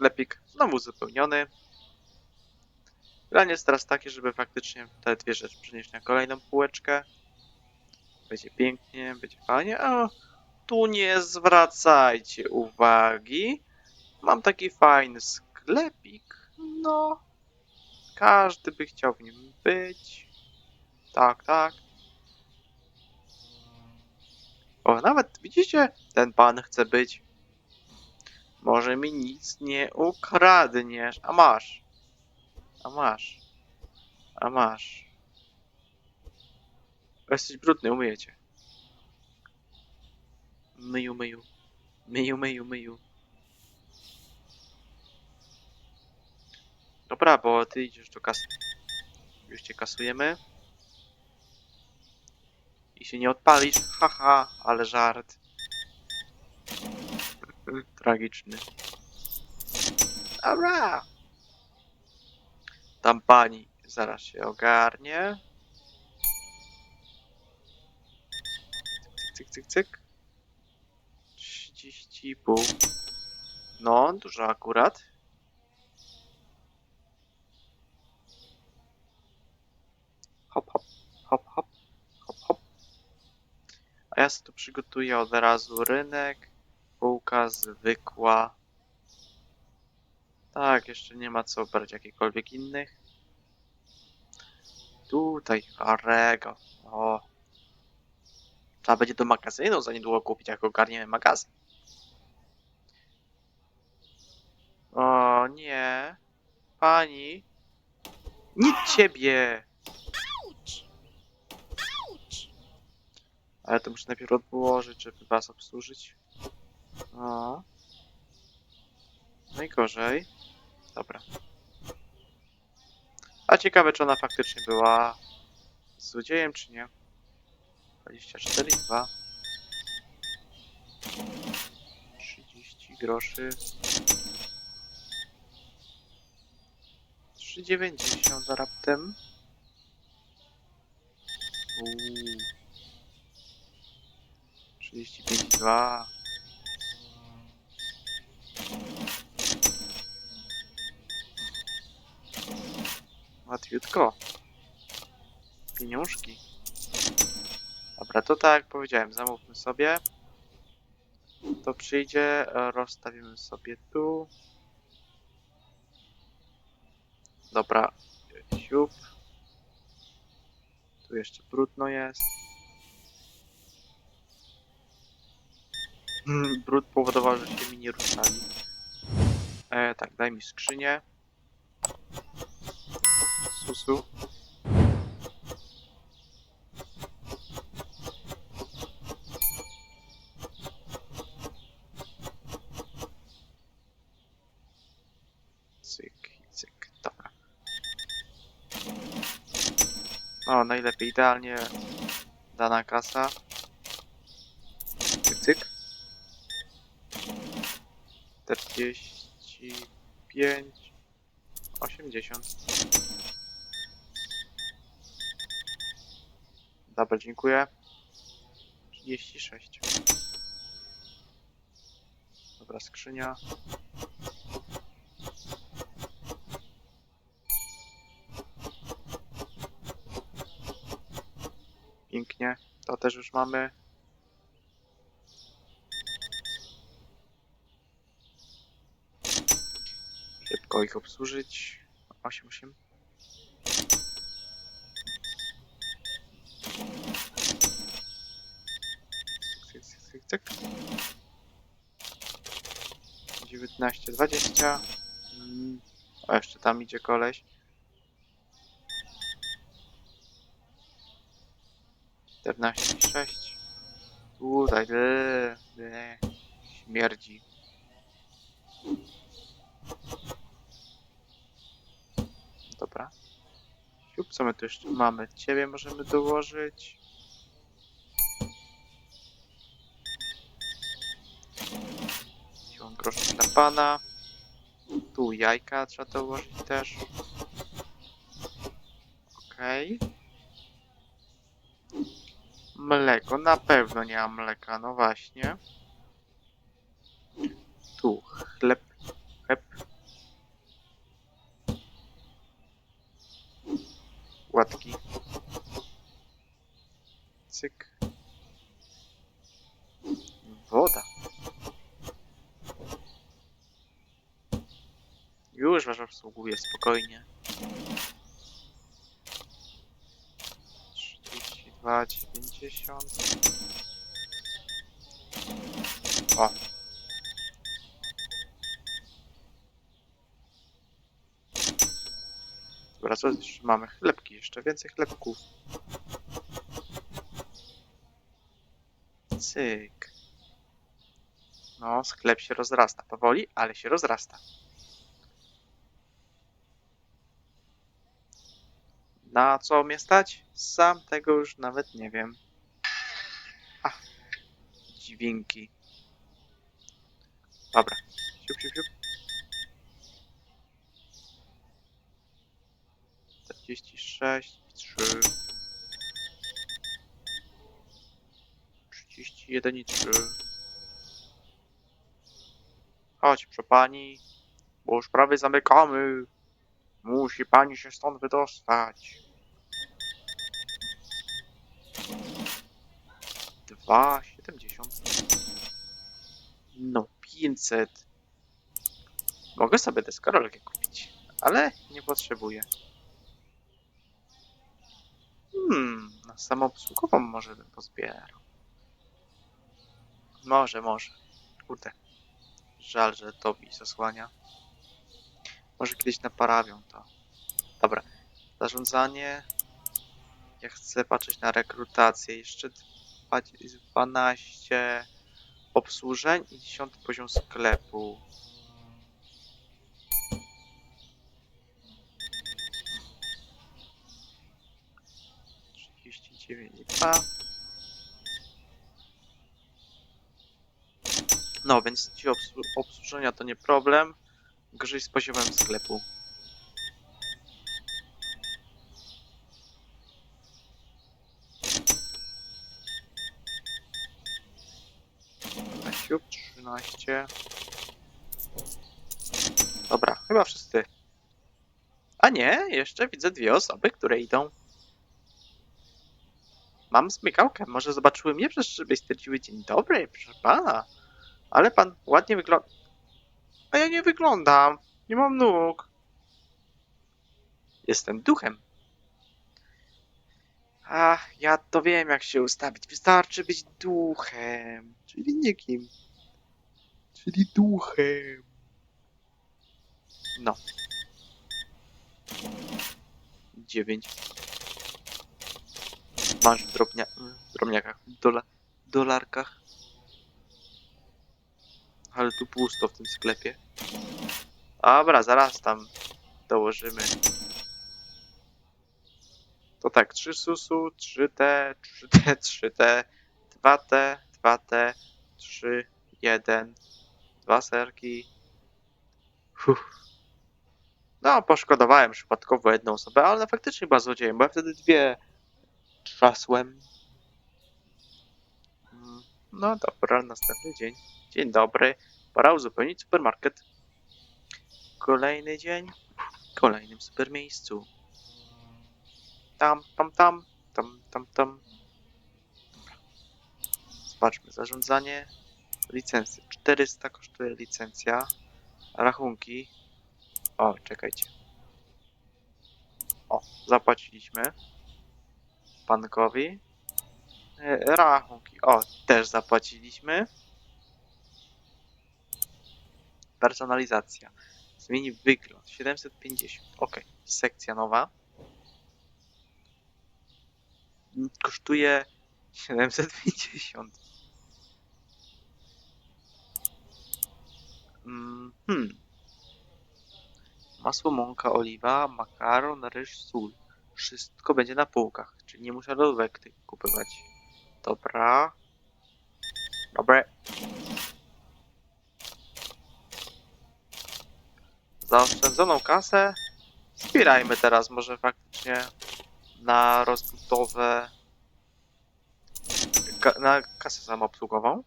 sklepik znowu uzupełniony. Plan jest teraz taki, żeby faktycznie te dwie rzeczy przenieść na kolejną półeczkę. Będzie pięknie, będzie fajnie. O, tu nie zwracajcie uwagi. Mam taki fajny sklepik. No, każdy by chciał w nim być. Tak, tak. O, nawet widzicie, ten pan chce być. Może mi nic nie ukradniesz. A masz. A masz. A masz. Jesteś brudny, umyję cię. Myju, myju. Myju, myju, myju. Dobra, bo ty idziesz do kasy. Już cię kasujemy. I się nie odpalisz. Haha, ale żart. Tragiczny. Dobra. Tam pani zaraz się ogarnie. Cyk, cyk, cyk, cyk. 30,5. No, dużo akurat. Hop, hop, hop, hop, hop, hop. A ja sobie tu przygotuję od razu rynek. Półka zwykła. Tak, jeszcze nie ma co brać jakichkolwiek innych. Tutaj Arego. O. Trzeba będzie do magazynu za niedługo kupić, jak ogarniemy magazyn. O nie. Pani. Nic ciebie. Ale to muszę najpierw odłożyć, żeby was obsłużyć. O. Najgorzej. Dobra. A ciekawe, czy ona faktycznie była złodziejem, czy nie. 24, 2. 30 groszy. 3,90 za raptem. Uuu. 35, 2. Łatwiutko. Pieniążki. Dobra, to tak jak powiedziałem, zamówmy sobie. To przyjdzie, rozstawimy sobie tu. Dobra, siup. Tu jeszcze brudno jest. Brud powodował, że się mi nie ruszali. E, tak, daj mi skrzynię. Susu. Cyk, dobra. O, najlepiej, idealnie dana kasa. Cyk, cyk. 45, 80. Dobra, dziękuję. 36. Dobra, skrzynia. Pięknie. To też już mamy. Szybko ich obsłużyć. 8, 8. Cyk, cyk, cyk, cyk. 19, 20. Mm. Jeszcze tam idzie koleś. 14, 6. Tutaj. Śmierdzi. Dobra. Siup, co my tu jeszcze mamy? Ciebie możemy dołożyć. Siłą groszy dla pana. Tu jajka trzeba dołożyć też. Okej. Mleko, na pewno nie ma mleka, no właśnie. Tu chleb, łatki. Cyk. Woda. Już was obsługuje spokojnie. 32, 90. O, Dobra, co jeszcze mamy? Chlebki, jeszcze więcej chlebków. Cyk. No, sklep się rozrasta. Powoli, ale się rozrasta. Na co mnie stać? Sam tego już nawet nie wiem. A, dźwięki. Dobra. Siup, siup, siup. 46, 3. 31 i 3. Chodź, proszę pani, bo już prawie zamykamy. Musi pani się stąd wydostać. Dwa, siedemdziesiąt. No, 500. Mogę sobie deskorolkę kupić, ale nie potrzebuję. Hmm, samoobsługową może bym pozbierał. Może, może. Kurde. Żal, że Tobi zasłania. Może kiedyś naprawią to. Dobra. Zarządzanie. Ja chcę patrzeć na rekrutację. Jeszcze dwa- 12 obsłużeń i 10 poziom sklepu. Trzydzieści dziewięć dwa. No, więc ci obsłu obsłużenia to nie problem. Gorzej z poziomem sklepu. Siup 13. Dobra, chyba wszyscy. A nie, jeszcze widzę dwie osoby, które idą. Mam smykałkę, może zobaczyły mnie przez szybę i stwierdziły dzień dobry, proszę pana. Ale pan ładnie wygląda. A ja nie wyglądam. Nie mam nóg. Jestem duchem. Ach, ja to wiem, jak się ustawić. Wystarczy być duchem. Czyli nikim. Czyli duchem. No. Dziewięć. Masz w drobnia... drobniakach. W dola... dolarkach. Ale tu pusto w tym sklepie. Dobra, zaraz tam dołożymy. To tak, 3 susu, 3T, 3T, 3T, 2T, 2T, 3, 1, 2 serki. Uff. No, poszkodowałem przypadkowo jedną osobę, ale faktycznie była złodziejem, bo ja wtedy dwie trzasłem. Mm, No dobra, następny dzień. Dzień dobry. Pora uzupełnić supermarket. Kolejny dzień. W kolejnym super miejscu. Tam, tam, tam, tam, tam, tam. Zobaczmy, zarządzanie. Licencje. 400 kosztuje licencja. Rachunki. O, czekajcie. O, zapłaciliśmy. Bankowi. E, Rachunki. O, też zapłaciliśmy. Personalizacja. Zmieni wygląd. 750. Ok. Sekcja nowa. Kosztuje 750. Mm, Hmm. Masło, mąka, oliwa, makaron, ryż, sól. Wszystko będzie na półkach, czyli nie muszę lodówek kupywać. Dobra. Dobre. zaoszczędzoną kasę zbierajmy teraz może faktycznie na rozbudowę ka na kasę samoobsługową.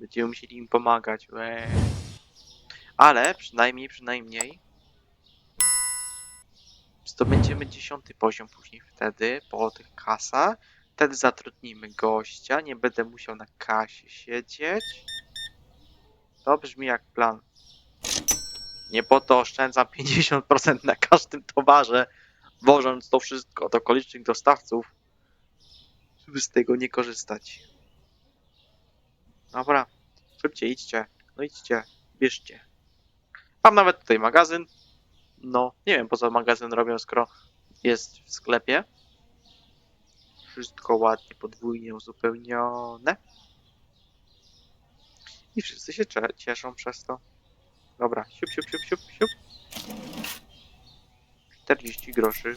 Będziemy musieli im pomagać. Ale przynajmniej, przynajmniej zdobędziemy dziesiąty poziom później wtedy po tych kasach. Wtedy zatrudnimy gościa, nie będę musiał na kasie siedzieć. To brzmi jak plan. Nie po to oszczędzam 50% na każdym towarze, wożąc to wszystko do okolicznych dostawców, żeby z tego nie korzystać. Dobra, szybciej idźcie, no idźcie, bierzcie. Mam nawet tutaj magazyn. No, nie wiem po co magazyn robią, skoro jest w sklepie. Wszystko ładnie, podwójnie uzupełnione. I wszyscy się cieszą przez to. Dobra, siup, siup, siup, siup, siup. 40 groszy.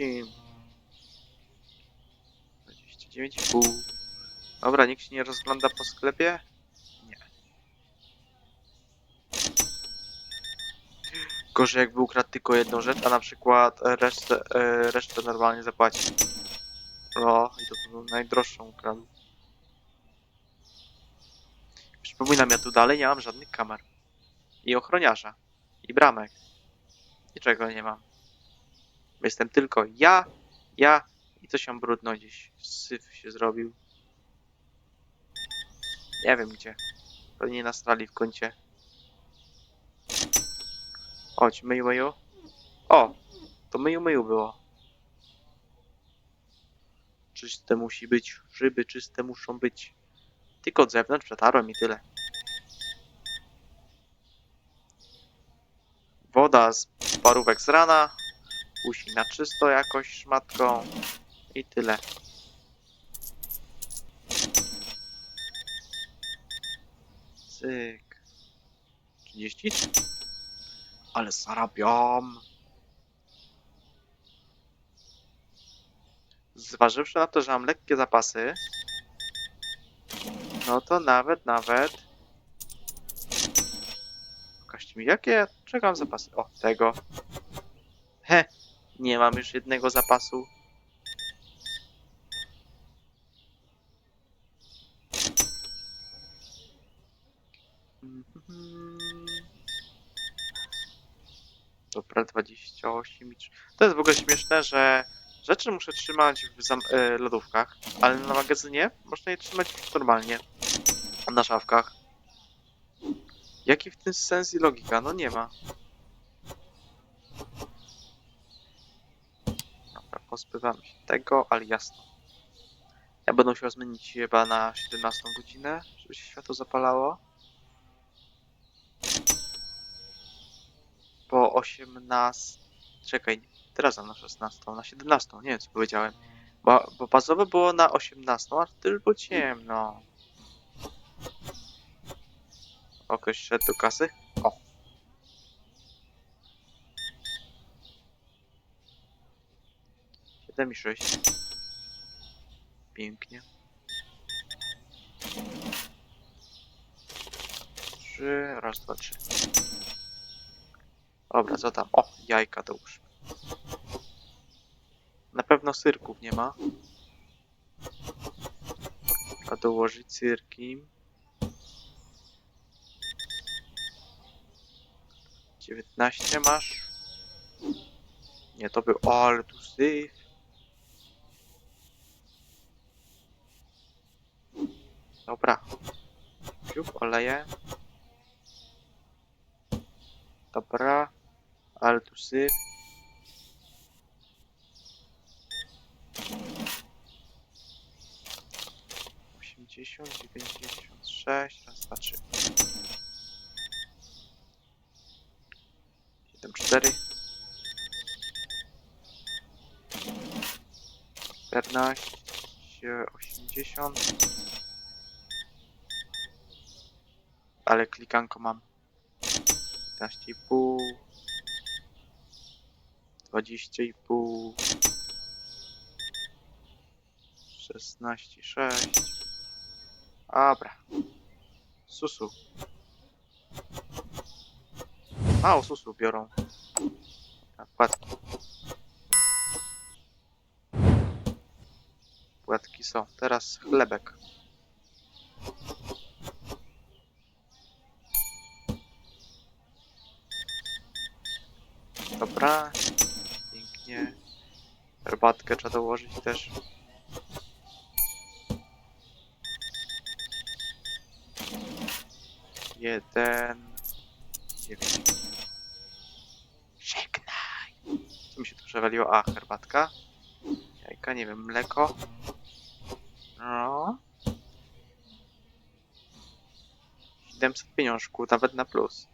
I pół. Dobra, nikt się nie rozgląda po sklepie? Nie. Gorzej jakby ukradł tylko jedną rzecz, a na przykład resztę, e, resztę normalnie zapłaci. O, i to był najdroższą ukradł. Przypominam, ja tu dalej nie mam żadnych kamer. I ochroniarza. I bramek. Niczego nie mam. Jestem tylko ja, ja i coś się brudno gdzieś. Syf się zrobił. Nie wiem gdzie. Pewnie na stali w kącie. Chodź, myju, myju. O! To myju, myju było. Czyste musi być. Szyby czyste muszą być. Tylko od zewnątrz przetarłem i tyle. Woda z parówek z rana. Usi na czysto jakoś szmatką. I tyle. Cyk. 30? Ale zarabiam. Zważywszy na to, że mam lekkie zapasy, no to nawet, nawet... Pokażcie mi, jakie ja czekam zapasy. O, tego. Nie mam już jednego zapasu. Dobra, 28 i trzy- To jest w ogóle śmieszne, że rzeczy muszę trzymać w e, lodówkach, ale na magazynie można je trzymać normalnie. Na szafkach. Jaki w tym sens i logika? No nie ma. Dobra, pozbywamy się tego, ale jasno. Ja będę musiał zmienić chyba na 17 godzinę, żeby się światło zapalało. Po 18. Czekaj, teraz na 16, na 17, nie wiem co powiedziałem. Bo, bo bazowe było na 18, a wtedy już było ciemno. Do kasy? O. Siedem i sześć. Pięknie. Trzy, raz, dwa, trzy. Dobra, co tam? O, jajka dołóżmy. Na pewno syrków nie ma. A dołożyć syrki. 19 masz? Nie, to był... O, ale tu syf. Dobra. Siup, oleję. Dobra. Ale. Osiemdziesiąt, dziewięćdziesiąt sześć, raz, dwa, trzy. Siedem, cztery. Czternaście, osiemdziesiąt. Ale klikanko mam. 15,5 20,5 16,6 Dobra. Susu. Mało susu biorą. Płatki. Płatki są. Teraz chlebek. Dobra. Pięknie. Herbatkę trzeba dołożyć też. Jeden. Dziewięć. Żegnaj. Co mi się tu przewaliło? A, herbatka. Jajka, nie wiem, mleko. No. 700 pieniążków, nawet na plus.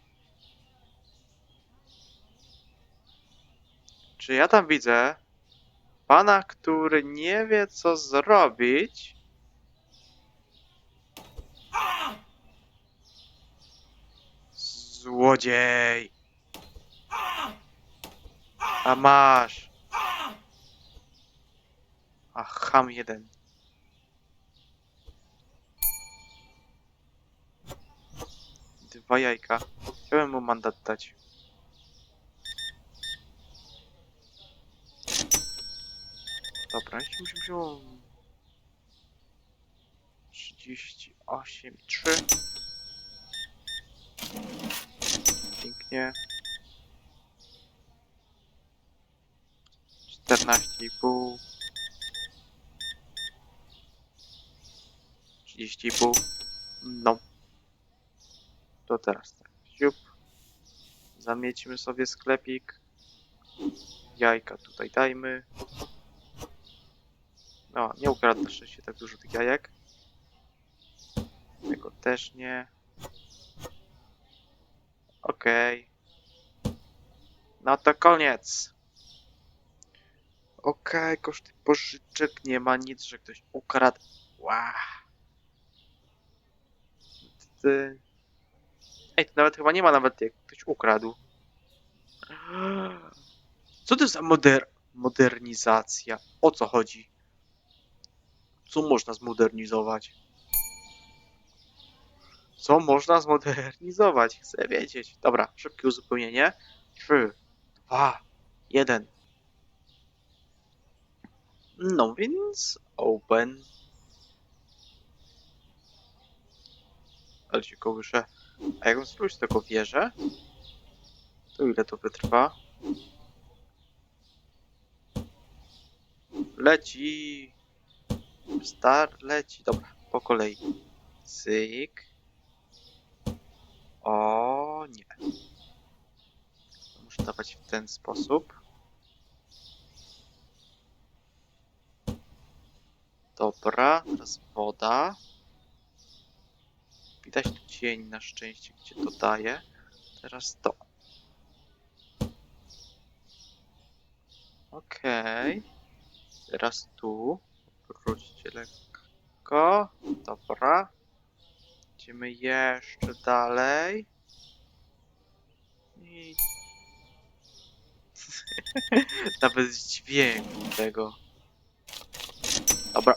Czy ja tam widzę pana, który nie wie co zrobić? Złodziej! A masz! A ham jeden. Dwa jajka. Chciałem mu mandat dać. Dobra, się wzięło... 38 i 3. Pięknie. 14,5. 30,5. No. To teraz tak. Siup. Zamiećmy sobie sklepik. Jajka tutaj dajmy. No, nie ukradł na szczęście tak dużo tych jajek. Tego też nie. Okej. No to koniec. Okej, koszty pożyczek. Nie ma nic, że ktoś ukradł. Ła. Ty. Ej, to nawet chyba nie ma nawet jak ktoś ukradł. Co to za moder modernizacja? O co chodzi? Co można zmodernizować? Co można zmodernizować? Chcę wiedzieć. Dobra, szybkie uzupełnienie. 3, 2, 1. No więc open. Ale się kołyszę. A jak spróbuję z tego wieżę, to ile to wytrwa? Leci. Star leci. Dobra, po kolei. Cyk. O nie. Muszę dawać w ten sposób. Dobra, teraz woda. Widać tu cień na szczęście, gdzie to daje. Teraz to. Okej. Teraz tu. Wróćcie lekko. Dobra. Idziemy jeszcze dalej. I... Nawet dźwięku tego. Dobra.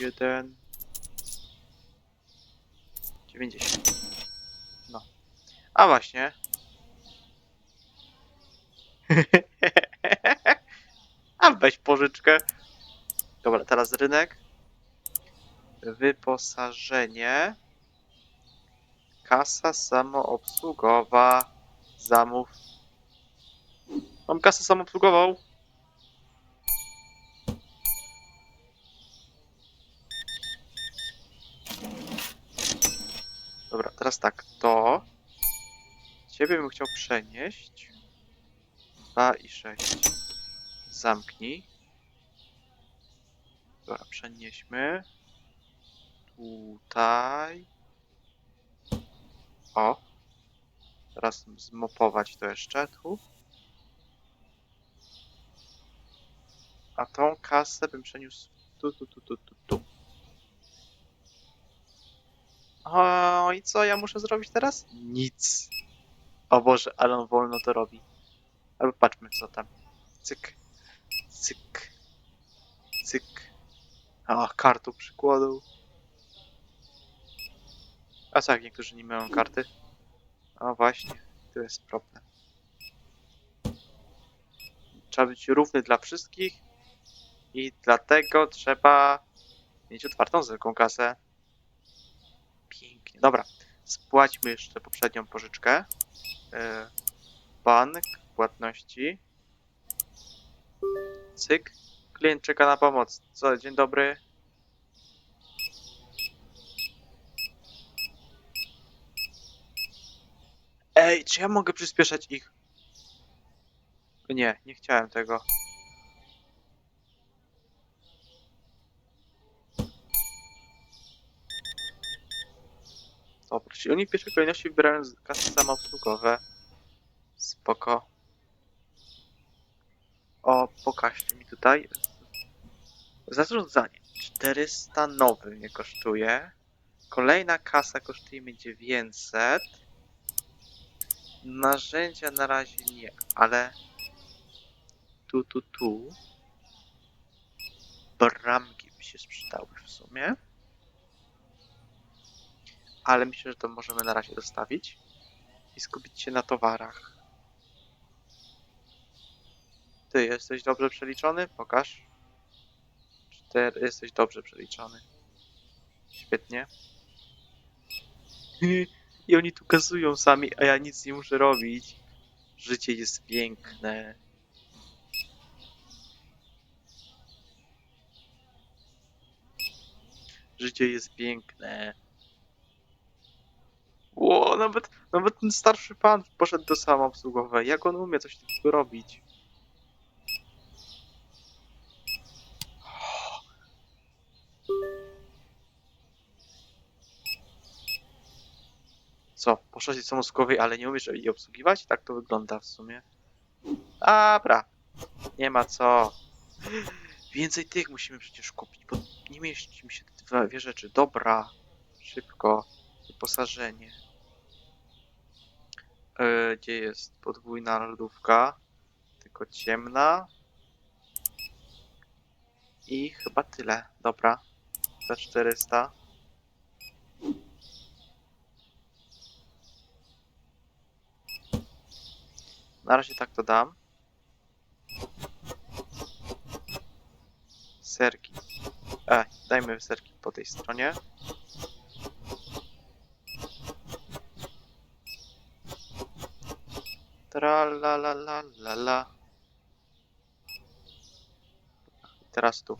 Jeden. Dziewięćdziesiąt. No. A właśnie. A weź pożyczkę. Dobra, teraz rynek. Wyposażenie. Kasa samoobsługowa. Zamów. Mam kasę samoobsługową. Dobra, teraz tak, to ciebie bym chciał przenieść. 2 i 6. Zamknij. Dobra, przenieśmy. Tutaj. O. Teraz zmopować to jeszcze tu. A tą kasę bym przeniósł tu, tu, tu, tu, tu, tu. O, i co ja muszę zrobić teraz? Nic. O Boże, ale on wolno to robi. Albo patrzmy co tam. Cyk. Cyk. Cyk. A, kartu przykładał. A jak niektórzy nie mają karty? A właśnie, to jest problem. Trzeba być równy dla wszystkich i dlatego trzeba mieć otwartą zwykłą kasę. Pięknie. Dobra, Spłaćmy jeszcze poprzednią pożyczkę. E, bank, płatności. Cyk. Klient czeka na pomoc. Co, dzień dobry. Ej, czy ja mogę przyspieszać ich? Nie, nie chciałem tego. Dobra, czyli oni w pierwszej kolejności wybierają kasy samoobsługowe. Spoko. O, pokażcie mi tutaj. Zarządzanie. 400 nowy mnie kosztuje. Kolejna kasa kosztuje mnie 900. Narzędzia na razie nie, ale tu, tu, tu. Bramki by się sprzedały w sumie. Ale myślę, że to możemy na razie zostawić i skupić się na towarach. Ty jesteś dobrze przeliczony? Pokaż. Cztery, jesteś dobrze przeliczony. Świetnie. I oni tu gazują sami, a ja nic nie muszę robić. Życie jest piękne. Życie jest piękne. Ło, nawet, nawet ten starszy pan poszedł do samoobsługowej. Jak on umie coś takiego robić? Co? Poszedłeś do samoobsługowej, ale nie umiesz jej obsługiwać? Tak to wygląda w sumie. Dobra. Nie ma co. Więcej tych musimy przecież kupić, bo nie mieści mi się te dwie rzeczy. Dobra. Szybko. Wyposażenie. E, gdzie jest podwójna lodówka? Tylko ciemna. I chyba tyle. Dobra. Za 400. Na razie tak to dam. Serki. E, dajmy serki po tej stronie. Tra la la la la la. Teraz tu.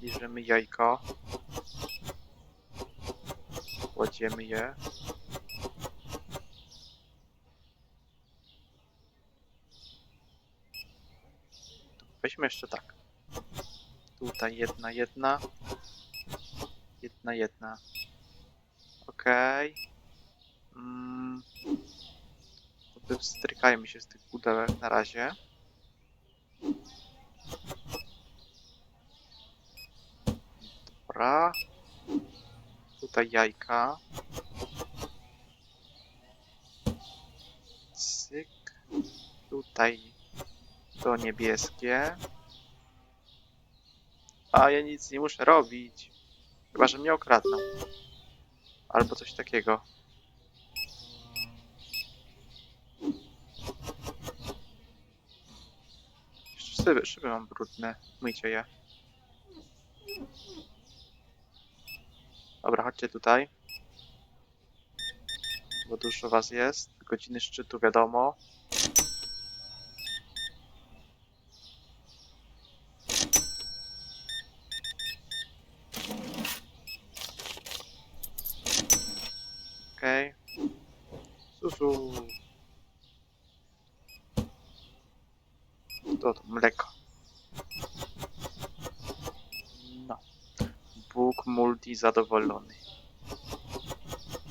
Bierzemy jajko. Kładziemy je. Weźmy jeszcze tak. Tutaj jedna, jedna. Jedna, jedna. Okej. Mm. To Wstrykajmy się z tych pudełek na razie. Dobra. Tutaj jajka. Cyk. Tutaj to niebieskie. A ja nic nie muszę robić. Chyba, że mnie okradną. Albo coś takiego. Jeszcze Szyby, szyby mam brudne. Myjcie je. Dobra, chodźcie tutaj. Bo dużo was jest. Godziny szczytu wiadomo. Okej. Susu. To, mleko. No. Bóg multi zadowolony.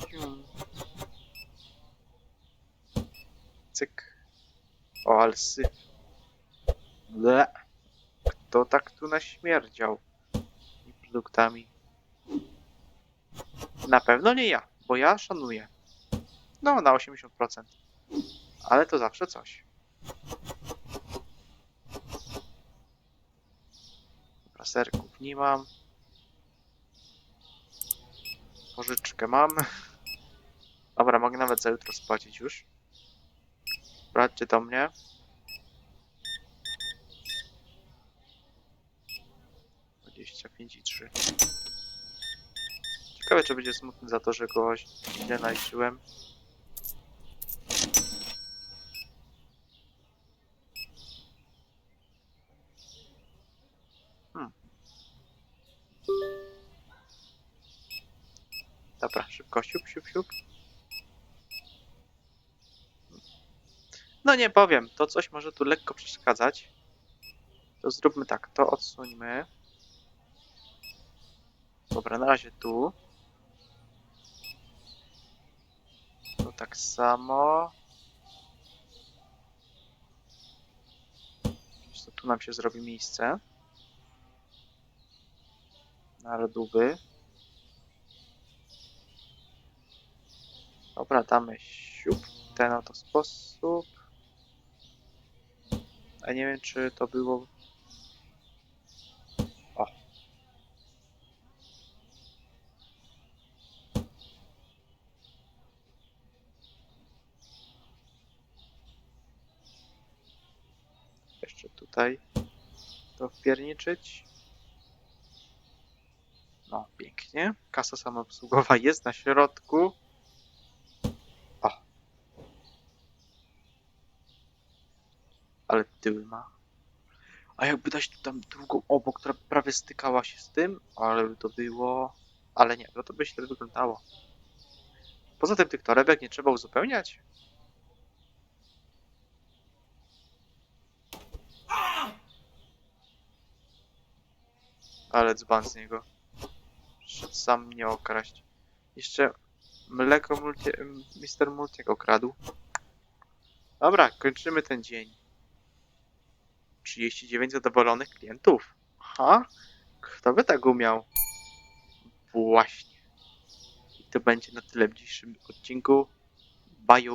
Cium. Cyk. O, ale. Ble. Kto tak tu naśmierdział? I produktami. Na pewno nie ja, bo ja szanuję. No, na 80%. Ale to zawsze coś. Dobra, serków nie mam. Pożyczkę mam. Dobra, mogę nawet za jutro spłacić już. Wradźcie do mnie. Dwadzieścia pięć i trzy. Ciekawe, czy będzie smutny za to, że go źle naliczyłem. Hmm. Dobra, szybko, siup, siup. No nie powiem, to coś może tu lekko przeszkadzać. To zróbmy tak, to odsuńmy. Dobra, na razie tu. To tak samo. Co, tu nam się zrobi miejsce. Na lodówy. Dobra, damy siup ten oto sposób. A nie wiem, czy to było... O. Jeszcze tutaj to wpierniczyć. No, pięknie. Kasa samoobsługowa jest na środku. O. Ale tyły ma. A jakby dać tu tam drugą obok, która prawie stykała się z tym, ale by to było... Ale nie, no to by źle wyglądało. Poza tym tych torebek nie trzeba uzupełniać. Ale dzban z niego. Sam mnie okraść. Jeszcze mleko multi... Mister Multiego kradł. Dobra, kończymy ten dzień. 39 zadowolonych klientów. Aha, kto by tak umiał? Właśnie. I to będzie na tyle w dzisiejszym odcinku. Bye.